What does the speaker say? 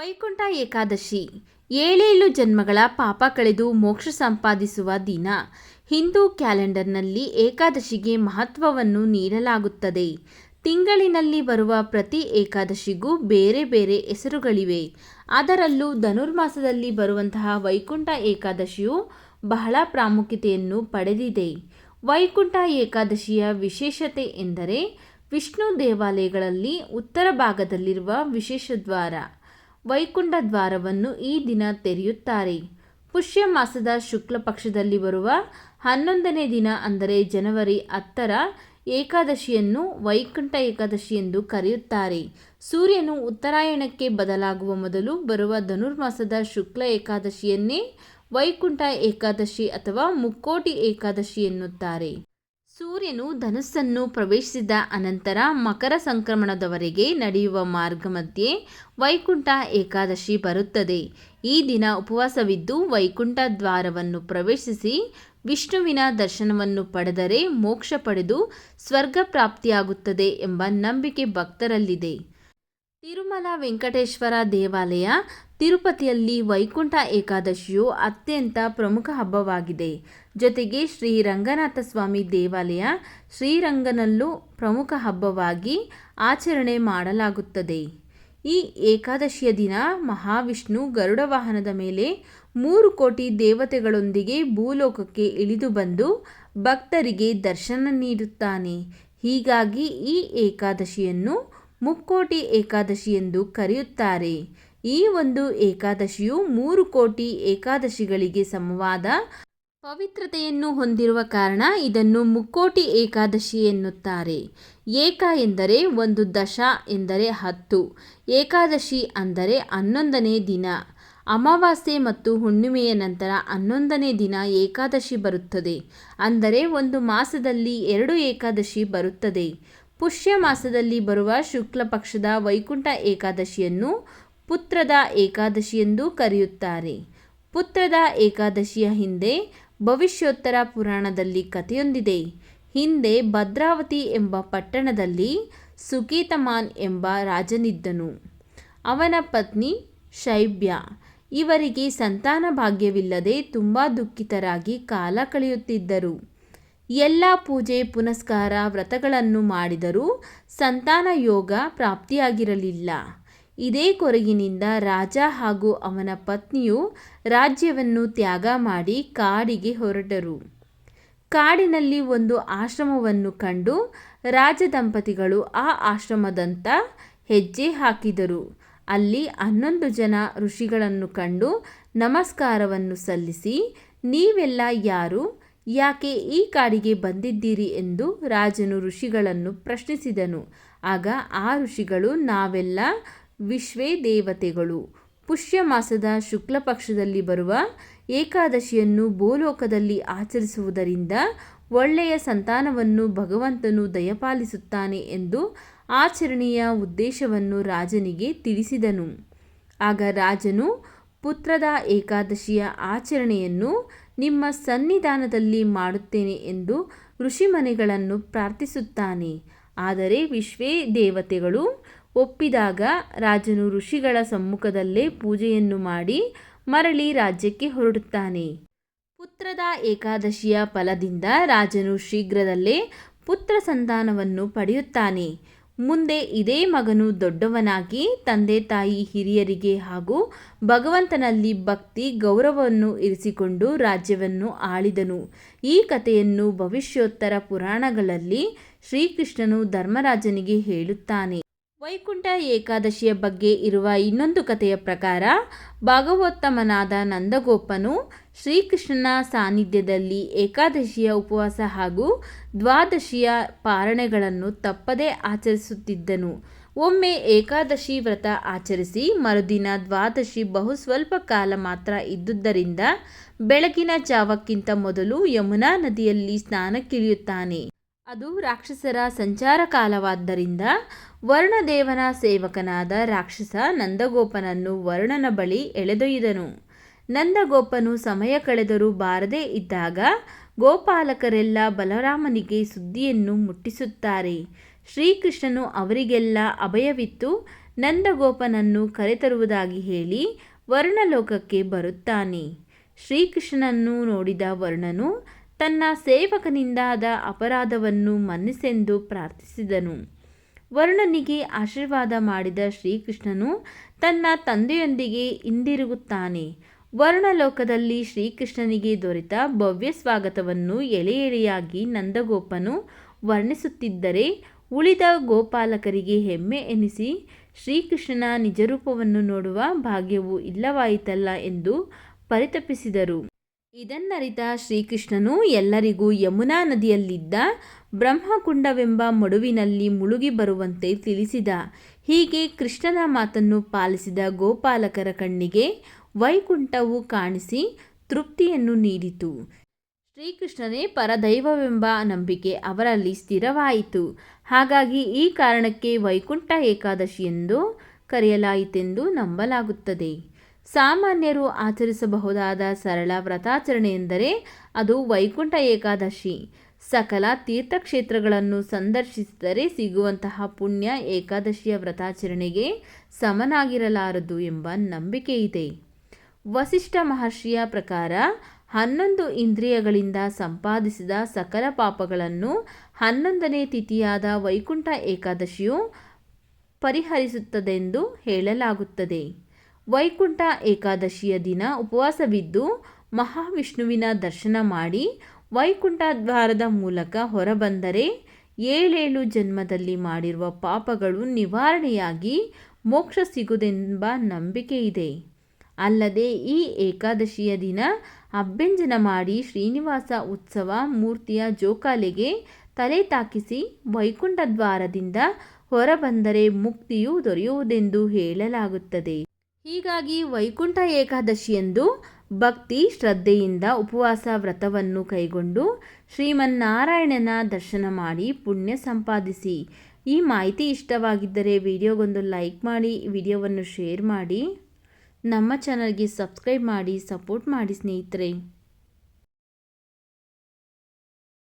ವೈಕುಂಠ ಏಕಾದಶಿ. ಏಳೇಳು ಜನ್ಮಗಳ ಪಾಪ ಕಳೆದು ಮೋಕ್ಷ ಸಂಪಾದಿಸುವ ದಿನ. ಹಿಂದೂ ಕ್ಯಾಲೆಂಡರ್ನಲ್ಲಿ ಏಕಾದಶಿಗೆ ಮಹತ್ವವನ್ನು ನೀಡಲಾಗುತ್ತದೆ. ತಿಂಗಳಿನಲ್ಲಿ ಬರುವ ಪ್ರತಿ ಏಕಾದಶಿಗೂ ಬೇರೆ ಬೇರೆ ಹೆಸರುಗಳಿವೆ. ಅದರಲ್ಲೂ ಧನುರ್ಮಾಸದಲ್ಲಿ ಬರುವಂತಹ ವೈಕುಂಠ ಏಕಾದಶಿಯು ಬಹಳ ಪ್ರಾಮುಖ್ಯತೆಯನ್ನು ಪಡೆದಿದೆ. ವೈಕುಂಠ ಏಕಾದಶಿಯ ವಿಶೇಷತೆ ಎಂದರೆ ವಿಷ್ಣು ದೇವಾಲಯಗಳಲ್ಲಿ ಉತ್ತರ ಭಾಗದಲ್ಲಿರುವ ವಿಶೇಷ ದ್ವಾರ ವೈಕುಂಠ ದ್ವಾರವನ್ನು ಈ ದಿನ ತೆರೆಯುತ್ತಾರೆ. ಪುಷ್ಯ ಮಾಸದ ಶುಕ್ಲ ಪಕ್ಷದಲ್ಲಿ ಬರುವ ಹನ್ನೊಂದನೇ ದಿನ ಅಂದರೆ ಜನವರಿ ಹತ್ತರ ಏಕಾದಶಿಯನ್ನು ವೈಕುಂಠ ಏಕಾದಶಿ ಎಂದು ಕರೆಯುತ್ತಾರೆ. ಸೂರ್ಯನು ಉತ್ತರಾಯಣಕ್ಕೆ ಬದಲಾಗುವ ಮೊದಲು ಬರುವ ಧನುರ್ಮಾಸದ ಶುಕ್ಲ ಏಕಾದಶಿಯನ್ನೇ ವೈಕುಂಠ ಏಕಾದಶಿ ಅಥವಾ ಮುಕ್ಕೋಟಿ ಏಕಾದಶಿ ಎನ್ನುತ್ತಾರೆ. ಸೂರ್ಯನು ಧನಸ್ಸನ್ನು ಪ್ರವೇಶಿಸಿದ ಅನಂತರ ಮಕರ ಸಂಕ್ರಮಣದವರೆಗೆ ನಡೆಯುವ ಮಾರ್ಗ ಮಧ್ಯೆ ವೈಕುಂಠ ಏಕಾದಶಿ ಬರುತ್ತದೆ. ಈ ದಿನ ಉಪವಾಸವಿದ್ದು ವೈಕುಂಠ ದ್ವಾರವನ್ನು ಪ್ರವೇಶಿಸಿ ವಿಷ್ಣುವಿನ ದರ್ಶನವನ್ನು ಪಡೆದರೆ ಮೋಕ್ಷ ಪಡೆದು ಸ್ವರ್ಗ ಪ್ರಾಪ್ತಿಯಾಗುತ್ತದೆ ಎಂಬ ನಂಬಿಕೆ ಭಕ್ತರಲ್ಲಿದೆ. ತಿರುಮಲ ವೆಂಕಟೇಶ್ವರ ದೇವಾಲಯ, ತಿರುಪತಿಯಲ್ಲಿ ವೈಕುಂಠ ಏಕಾದಶಿಯು ಅತ್ಯಂತ ಪ್ರಮುಖ ಹಬ್ಬವಾಗಿದೆ. ಜೊತೆಗೆ ಶ್ರೀ ರಂಗನಾಥ ಸ್ವಾಮಿ ದೇವಾಲಯ ಶ್ರೀರಂಗನಲ್ಲೂ ಪ್ರಮುಖ ಹಬ್ಬವಾಗಿ ಆಚರಣೆ ಮಾಡಲಾಗುತ್ತದೆ. ಈ ಏಕಾದಶಿಯ ದಿನ ಮಹಾವಿಷ್ಣು ಗರುಡ ವಾಹನದ ಮೇಲೆ ಮೂರು ಕೋಟಿ ದೇವತೆಗಳೊಂದಿಗೆ ಭೂಲೋಕಕ್ಕೆ ಇಳಿದು ಬಂದು ಭಕ್ತರಿಗೆ ದರ್ಶನ ನೀಡುತ್ತಾನೆ. ಹೀಗಾಗಿ ಈ ಏಕಾದಶಿಯನ್ನು ಮುಕ್ಕೋಟಿ ಏಕಾದಶಿ ಎಂದು ಕರೆಯುತ್ತಾರೆ. ಈ ಒಂದು ಏಕಾದಶಿಯು ಮೂರು ಕೋಟಿ ಏಕಾದಶಿಗಳಿಗೆ ಸಮವಾದ ಪವಿತ್ರತೆಯನ್ನು ಹೊಂದಿರುವ ಕಾರಣ ಇದನ್ನು ಮುಕ್ಕೋಟಿ ಏಕಾದಶಿ ಎನ್ನುತ್ತಾರೆ. ಏಕ ಎಂದರೆ ಒಂದು ದಶ ಎಂದರೆ ಹತ್ತು, ಏಕಾದಶಿ ಅಂದರೆ ಹನ್ನೊಂದನೇ ದಿನ. ಅಮಾವಾಸ್ಯೆ ಮತ್ತು ಹುಣ್ಣಿಮೆಯ ನಂತರ ಹನ್ನೊಂದನೇ ದಿನ ಏಕಾದಶಿ ಬರುತ್ತದೆ. ಅಂದರೆ ಒಂದು ಮಾಸದಲ್ಲಿ ಎರಡು ಏಕಾದಶಿ ಬರುತ್ತದೆ. ಪುಷ್ಯ ಮಾಸದಲ್ಲಿ ಬರುವ ಶುಕ್ಲ ಪಕ್ಷದ ವೈಕುಂಠ ಏಕಾದಶಿಯನ್ನು ಪುತ್ರದ ಏಕಾದಶಿ ಎಂದು ಕರೆಯುತ್ತಾರೆ. ಪುತ್ರದ ಏಕಾದಶಿಯ ಹಿಂದೆ ಭವಿಷ್ಯೋತ್ತರ ಪುರಾಣದಲ್ಲಿ ಕಥೆಯೊಂದಿದೆ. ಹಿಂದೆ ಭದ್ರಾವತಿ ಎಂಬ ಪಟ್ಟಣದಲ್ಲಿ ಸುಕೀತಮಾನ್ ಎಂಬ ರಾಜನಿದ್ದನು. ಅವನ ಪತ್ನಿ ಶೈಬ್ಯ. ಇವರಿಗೆ ಸಂತಾನ ಭಾಗ್ಯವಿಲ್ಲದೆ ತುಂಬ ದುಃಖಿತರಾಗಿ ಕಾಲ ಕಳೆಯುತ್ತಿದ್ದರು. ಎಲ್ಲ ಪೂಜೆ, ಪುನಸ್ಕಾರ ವ್ರತಗಳನ್ನು ಮಾಡಿದರೂ ಸಂತಾನ ಯೋಗ ಪ್ರಾಪ್ತಿಯಾಗಿರಲಿಲ್ಲ. ಇದೇ ಕೊರಗಿನಿಂದ ರಾಜ ಹಾಗೂ ಅವನ ಪತ್ನಿಯು ರಾಜ್ಯವನ್ನು ತ್ಯಾಗ ಮಾಡಿ ಕಾಡಿಗೆ ಹೊರಟರು. ಕಾಡಿನಲ್ಲಿ ಒಂದು ಆಶ್ರಮವನ್ನು ಕಂಡು ರಾಜ ದಂಪತಿಗಳು ಆ ಆಶ್ರಮದಂತ ಹೆಜ್ಜೆ ಹಾಕಿದರು. ಅಲ್ಲಿ ಹನ್ನೊಂದು ಜನ ಋಷಿಗಳನ್ನು ಕಂಡು ನಮಸ್ಕಾರವನ್ನು ಸಲ್ಲಿಸಿ, ನೀವೆಲ್ಲ ಯಾರು? ಯಾಕೆ ಈ ಕಾಡಿಗೆ ಬಂದಿದ್ದೀರಿ ಎಂದು ರಾಜನು ಋಷಿಗಳನ್ನು ಪ್ರಶ್ನಿಸಿದನು. ಆಗ ಆ ಋಷಿಗಳು, ನಾವೆಲ್ಲ ವಿಶ್ವೇ ದೇವತೆಗಳು ಪುಷ್ಯ ಮಾಸದ ಶುಕ್ಲ ಪಕ್ಷದಲ್ಲಿ ಬರುವ ಏಕಾದಶಿಯನ್ನು ಭೂಲೋಕದಲ್ಲಿ ಆಚರಿಸುವುದರಿಂದ ಒಳ್ಳೆಯ ಸಂತಾನವನ್ನು ಭಗವಂತನು ದಯಪಾಲಿಸುತ್ತಾನೆ ಎಂದು ಆಚರಣೆಯ ಉದ್ದೇಶವನ್ನು ರಾಜನಿಗೆ ತಿಳಿಸಿದನು. ಆಗ ರಾಜನು ಪುತ್ರದ ಏಕಾದಶಿಯ ಆಚರಣೆಯನ್ನು ನಿಮ್ಮ ಸನ್ನಿಧಾನದಲ್ಲಿ ಮಾಡುತ್ತೇನೆ ಎಂದು ಋಷಿಮನೆಗಳನ್ನು ಪ್ರಾರ್ಥಿಸುತ್ತಾನೆ. ಆದರೆ ವಿಶ್ವೇ ದೇವತೆಗಳು ಒಪ್ಪಿದಾಗ ರಾಜನು ಋಷಿಗಳ ಸಮ್ಮುಖದಲ್ಲೇ ಪೂಜೆಯನ್ನು ಮಾಡಿ ಮರಳಿ ರಾಜ್ಯಕ್ಕೆ ಹೊರಡುತ್ತಾನೆ. ಪುತ್ರದ ಏಕಾದಶಿಯ ಫಲದಿಂದ ರಾಜನು ಶೀಘ್ರದಲ್ಲೇ ಪುತ್ರ ಸಂತಾನವನ್ನು ಪಡೆಯುತ್ತಾನೆ. ಮುಂದೆ ಇದೇ ಮಗನು ದೊಡ್ಡವನಾಗಿ ತಂದೆ ತಾಯಿ ಹಿರಿಯರಿಗೆ ಹಾಗೂ ಭಗವಂತನಲ್ಲಿ ಭಕ್ತಿ ಗೌರವವನ್ನು ಇರಿಸಿಕೊಂಡು ರಾಜ್ಯವನ್ನು ಆಳಿದನು. ಈ ಕಥೆಯನ್ನು ಭವಿಷ್ಯೋತ್ತರ ಪುರಾಣಗಳಲ್ಲಿ ಶ್ರೀಕೃಷ್ಣನು ಧರ್ಮರಾಜನಿಗೆ ಹೇಳುತ್ತಾನೆ. ವೈಕುಂಠ ಏಕಾದಶಿಯ ಬಗ್ಗೆ ಇರುವ ಇನ್ನೊಂದು ಕಥೆಯ ಪ್ರಕಾರ ಭಾಗವೋತ್ತಮನಾದ ನಂದಗೋಪನು ಶ್ರೀಕೃಷ್ಣನ ಸಾನ್ನಿಧ್ಯದಲ್ಲಿ ಏಕಾದಶಿಯ ಉಪವಾಸ ಹಾಗೂ ದ್ವಾದಶಿಯ ಪಾರಣೆಗಳನ್ನು ತಪ್ಪದೇ ಆಚರಿಸುತ್ತಿದ್ದನು. ಒಮ್ಮೆ ಏಕಾದಶಿ ವ್ರತ ಆಚರಿಸಿ ಮರುದಿನ ದ್ವಾದಶಿ ಬಹು ಸ್ವಲ್ಪ ಕಾಲ ಮಾತ್ರ ಇದ್ದುದರಿಂದ ಬೆಳಗಿನ ಜಾವಕ್ಕಿಂತ ಮೊದಲು ಯಮುನಾ ನದಿಯಲ್ಲಿ ಸ್ನಾನಕ್ಕಿಳಿಯುತ್ತಾನೆ. ಅದು ರಾಕ್ಷಸರ ಸಂಚಾರ ಕಾಲವಾದ್ದರಿಂದ ವರ್ಣದೇವನ ಸೇವಕನಾದ ರಾಕ್ಷಸ ನಂದಗೋಪನನ್ನು ವರ್ಣನ ಬಳಿ ಎಳೆದೊಯ್ದನು. ನಂದಗೋಪನು ಸಮಯ ಕಳೆದರೂ ಬಾರದೇ ಇದ್ದಾಗ ಗೋಪಾಲಕರೆಲ್ಲ ಬಲರಾಮನಿಗೆ ಸುದ್ದಿಯನ್ನು ಮುಟ್ಟಿಸುತ್ತಾರೆ. ಶ್ರೀಕೃಷ್ಣನು ಅವರಿಗೆಲ್ಲ ಅಭಯವಿತ್ತು. ನಂದಗೋಪನನ್ನು ಕರೆತರುವುದಾಗಿ ಹೇಳಿ ವರ್ಣಲೋಕಕ್ಕೆ ಬರುತ್ತಾನೆ. ಶ್ರೀಕೃಷ್ಣನನ್ನು ನೋಡಿದ ವರ್ಣನು ತನ್ನ ಸೇವಕನಿಂದಾದ ಅಪರಾಧವನ್ನು ಮನ್ನಿಸೆಂದು ಪ್ರಾರ್ಥಿಸಿದನು. ವರ್ಣನಿಗೆ ಆಶೀರ್ವಾದ ಮಾಡಿದ ಶ್ರೀಕೃಷ್ಣನು ತನ್ನ ತಂದೆಯೊಂದಿಗೆ ಹಿಂದಿರುಗುತ್ತಾನೆ. ವರ್ಣಲೋಕದಲ್ಲಿ ಶ್ರೀಕೃಷ್ಣನಿಗೆ ದೊರೆತ ಭವ್ಯ ಸ್ವಾಗತವನ್ನು ಎಳೆ ಎಳೆಯಾಗಿ ನಂದಗೋಪನು ವರ್ಣಿಸುತ್ತಿದ್ದರೆ ಉಳಿದ ಗೋಪಾಲಕರಿಗೆ ಹೆಮ್ಮೆ ಎನಿಸಿ ಶ್ರೀಕೃಷ್ಣನ ನಿಜರೂಪವನ್ನು ನೋಡುವ ಭಾಗ್ಯವು ಇಲ್ಲವಾಯಿತಲ್ಲ ಎಂದು ಪರಿತಪಿಸಿದರು. ಇದನ್ನರಿತ ಶ್ರೀಕೃಷ್ಣನು ಎಲ್ಲರಿಗೂ ಯಮುನಾ ನದಿಯಲ್ಲಿದ್ದ ಬ್ರಹ್ಮಕುಂಡವೆಂಬ ಮಡುವಿನಲ್ಲಿ ಮುಳುಗಿ ಬರುವಂತೆ ತಿಳಿಸಿದ. ಹೀಗೆ ಕೃಷ್ಣನ ಮಾತನ್ನು ಪಾಲಿಸಿದ ಗೋಪಾಲಕರ ಕಣ್ಣಿಗೆ ವೈಕುಂಠವು ಕಾಣಿಸಿ ತೃಪ್ತಿಯನ್ನು ನೀಡಿತು. ಶ್ರೀಕೃಷ್ಣನೇ ಪರದೈವವೆಂಬ ನಂಬಿಕೆ ಅವರಲ್ಲಿ ಸ್ಥಿರವಾಯಿತು. ಹಾಗಾಗಿ ಈ ಕಾರಣಕ್ಕೆ ವೈಕುಂಠ ಏಕಾದಶಿ ಎಂದು ಕರೆಯಲಾಯಿತೆಂದು ನಂಬಲಾಗುತ್ತದೆ. ಸಾಮಾನ್ಯರು ಆಚರಿಸಬಹುದಾದ ಸರಳ ವ್ರತಾಚರಣೆ ಎಂದರೆ ಅದು ವೈಕುಂಠ ಏಕಾದಶಿ. ಸಕಲ ತೀರ್ಥಕ್ಷೇತ್ರಗಳನ್ನು ಸಂದರ್ಶಿಸಿದರೆ ಸಿಗುವಂತಹ ಪುಣ್ಯ ಏಕಾದಶಿಯ ವ್ರತಾಚರಣೆಗೆ ಸಮನಾಗಿರಲಾರದು ಎಂಬ ನಂಬಿಕೆ ಇದೆ. ವಸಿಷ್ಠ ಮಹರ್ಷಿಯ ಪ್ರಕಾರ ಹನ್ನೊಂದು ಇಂದ್ರಿಯಗಳಿಂದ ಸಂಪಾದಿಸಿದ ಸಕಲ ಪಾಪಗಳನ್ನು ಹನ್ನೊಂದನೇ ತಿಥಿಯಾದ ವೈಕುಂಠ ಏಕಾದಶಿಯು ಪರಿಹರಿಸುತ್ತದೆಂದು ಹೇಳಲಾಗುತ್ತದೆ. ವೈಕುಂಠ ಏಕಾದಶಿಯ ದಿನ ಉಪವಾಸವಿದ್ದು ಮಹಾವಿಷ್ಣುವಿನ ದರ್ಶನ ಮಾಡಿ ವೈಕುಂಠ ದ್ವಾರದ ಮೂಲಕ ಹೊರಬಂದರೆ ಏಳೇಳು ಜನ್ಮದಲ್ಲಿ ಮಾಡಿರುವ ಪಾಪಗಳು ನಿವಾರಣೆಯಾಗಿ ಮೋಕ್ಷ ಸಿಗುವುದೆಂಬ ನಂಬಿಕೆ ಇದೆ ಅಲ್ಲದೆ ಈ ಏಕಾದಶಿಯ ದಿನ ಅಭ್ಯಂಜನ ಮಾಡಿ ಶ್ರೀನಿವಾಸ ಉತ್ಸವ ಮೂರ್ತಿಯ ಜೋಕಾಲೆಗೆ ತಲೆ ತಾಕಿಸಿ ವೈಕುಂಠ ದ್ವಾರದಿಂದ ಹೊರಬಂದರೆ ಮುಕ್ತಿಯು ದೊರೆಯುವುದೆಂದು ಹೇಳಲಾಗುತ್ತದೆ. ಹೀಗಾಗಿ ವೈಕುಂಠ ಏಕಾದಶಿಯಂದು ಭಕ್ತಿ ಶ್ರದ್ಧೆಯಿಂದ ಉಪವಾಸ ವ್ರತವನ್ನು ಕೈಗೊಂಡು ಶ್ರೀಮನ್ನಾರಾಯಣನ ದರ್ಶನ ಮಾಡಿ ಪುಣ್ಯ ಸಂಪಾದಿಸಿ. ಈ ಮಾಹಿತಿ ಇಷ್ಟವಾಗಿದ್ದರೆ ವಿಡಿಯೋಗೊಂದು ಲೈಕ್ ಮಾಡಿ, ವಿಡಿಯೋವನ್ನು ಶೇರ್ ಮಾಡಿ. ನಮ್ಮ ಚಾನಲ್ಗೆ ಸಬ್ಸ್ಕ್ರೈಬ್ ಮಾಡಿ, ಸಪೋರ್ಟ್ ಮಾಡಿ ಸ್ನೇಹಿತರೆ.